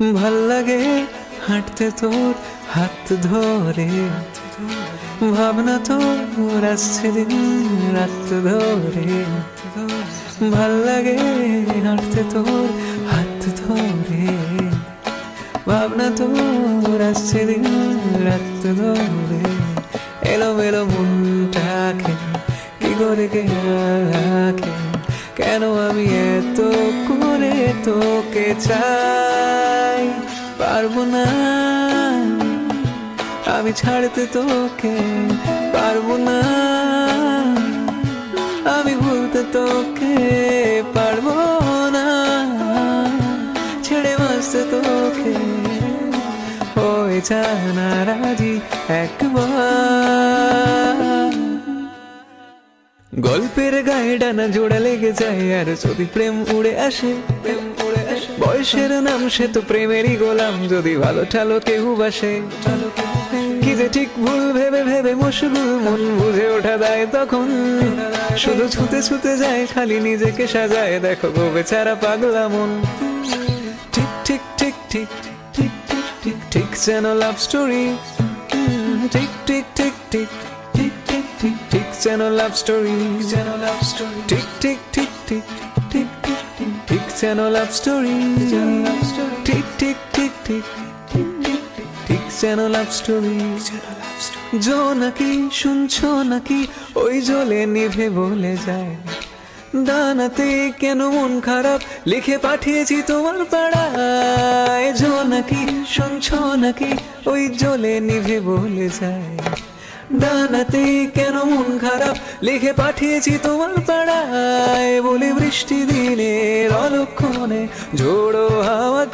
ভালো লাগে হাঁটতে তোর হাত ধরে। ভাবনা তোর আসছে দিন রাত ধরে। ভালো লাগে হাঁটতে তোর হাত ধরে। ভাবনা তোর আসছে দিন রাত ধরে। এলো মেলো মনটাকে কি করে কে কেন আমি এত করে তোকে চাই? পারব না। আমি ছাড়তে তোকে পারব না। আমি ভুলতে তোকে পারব না। ছেড়ে বাঁচতে তোকে ওই জানা রাজি একবার। গল্পের গায়ে ডানা জোড়া লেগে যায় আর যদি প্রেম উড়ে আসে, প্রেম বয়সের নাম সে তো প্রেমেরই গোলাম যদি ভালো ঠালো কেউ বাসে কি যে ঠিক ভুল ভেবে ভেবে মশগুল মন বুঝে ওঠা দেয় তখন শুধু ছুতে ছুতে যায় খালি নিজেকে সাজায় দেখো গো বেচারা পাগলা মন ঠিক ঠিক ঠিক ঠিক ঠিক ঠিক ঠিক ঠিক যেন লাভ স্টোরি ঠিক ঠিক ঠিক ঠিক ঠিক ঠিক ঠিক ঠিক যেন লাভ স্টোরি যেন লাভ স্টোরি ঠিক ঠিক ঠিক ঠিক যেন লাভ স্টোরি ঠিক ঠিক ঠিক ঠিক ঠিক যেন লাভ স্টোরি জো নাকি, শুনছো নাকি, ওই জলে নিভে বলে যায়। দানাতে কেন মন খারাপ, লিখে পাঠিয়েছি তোমার পাড়ায়। জো নাকি, শুনছ নাকি, ওই জলে নিভে বলে যায়। দানাতে কেন মন খারাপ লিখে পাঠিয়েছি তোমার পাড়ায়। বলি বৃষ্টি দিনের অলক্ষণে ঝোড়ো হাওয়াকে